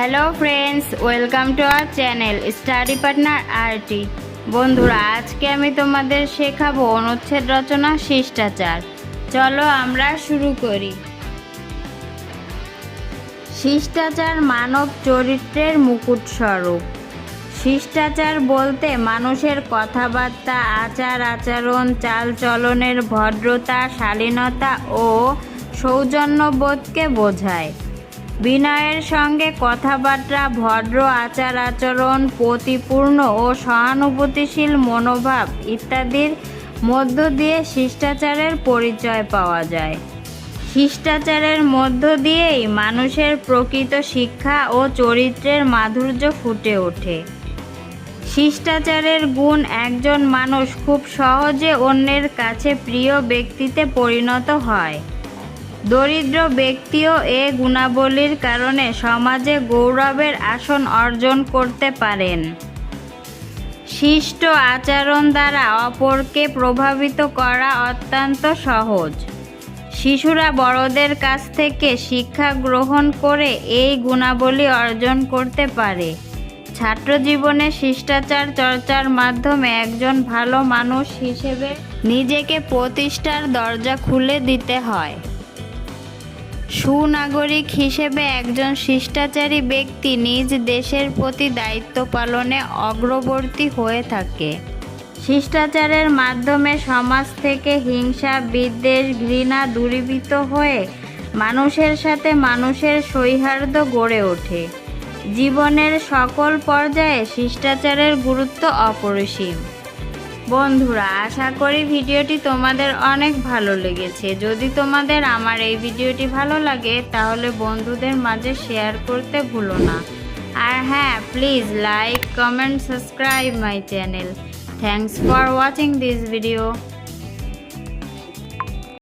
Hello friends welcome to our channel study partner RT বন্ধুরা, আজকে আমি তোমাদের শেখাবো অনুচ্ছেদ রচনা শিষ্টাচার। চলো আমরা শুরু করি। শিষ্টাচার মানব চরিত্রের মুকুট স্বরূপ শিষ্টাচার বলতে মানুষের কথাবার্তা, আচার আচরণ, চালচলনের ভদ্রতা, শালীনতা ও সৌজন্যবোধকে বোঝায়। বিনয়ের সঙ্গে কথাবার্তা, ভদ্র আচার আচরণ প্রতিপূর্ণ ও সহানুভূতিশীল মনোভাব ইত্যাদির মধ্য দিয়ে শিষ্টাচারের পরিচয় পাওয়া যায়। শিষ্টাচারের মধ্য দিয়েই মানুষের প্রকৃত শিক্ষা ও চরিত্রের মাধুর্য ফুটে ওঠে। শিষ্টাচারের গুণ একজন মানুষ খুব সহজে অন্যের কাছে প্রিয় ব্যক্তিতে পরিণত হয়। দরিদ্র ব্যক্তিও এ গুণাবলীর কারণে সমাজে গৌরবের আসন অর্জন করতে পারেন। শিষ্ট আচরণ দ্বারা অপরকে প্রভাবিত করা অত্যন্ত সহজ। শিশুরা বড়দের কাছ থেকে শিক্ষা গ্রহণ করে এই গুণাবলী অর্জন করতে পারে। ছাত্র জীবনে শিষ্টাচার চর্চার মাধ্যমে একজন ভালো মানুষ হিসেবে নিজেকে প্রতিষ্ঠার দরজা খুলে দিতে হয়। সুনাগরিক হিসেবে একজন শিষ্টাচারী ব্যক্তি নিজ দেশের প্রতি দায়িত্ব পালনে অগ্রবর্তী হয়ে থাকে। শিষ্টাচারের মাধ্যমে সমাজ থেকে হিংসা, বিদ্বেষ, ঘৃণা দূরীভূত হয়ে মানুষের সাথে মানুষের সৌহার্দ্য গড়ে ওঠে। জীবনের সকল পর্যায়ে শিষ্টাচারের গুরুত্ব অপরিসীম। বন্ধুরা, আশা করি ভিডিওটি তোমাদের অনেক ভালো লেগেছে। যদি তোমাদের আমার এই ভিডিওটি ভালো লাগে, তাহলে বন্ধুদের মাঝে শেয়ার করতে ভুলো না। আর হ্যাঁ please like comment subscribe my channel thanks for watching this video